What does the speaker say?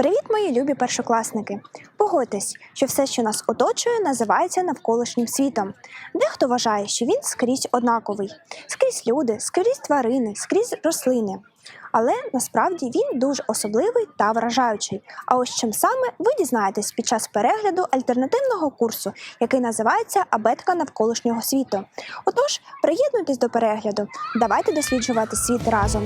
Привіт, мої любі першокласники! Погодьтесь, що все, що нас оточує, називається навколишнім світом. Дехто вважає, що він скрізь однаковий, скрізь люди, скрізь тварини, скрізь рослини. Але насправді він дуже особливий та вражаючий. А ось чим саме ви дізнаєтесь під час перегляду альтернативного курсу, який називається Абетка навколишнього світу. Отож, приєднуйтесь до перегляду. Давайте досліджувати світ разом.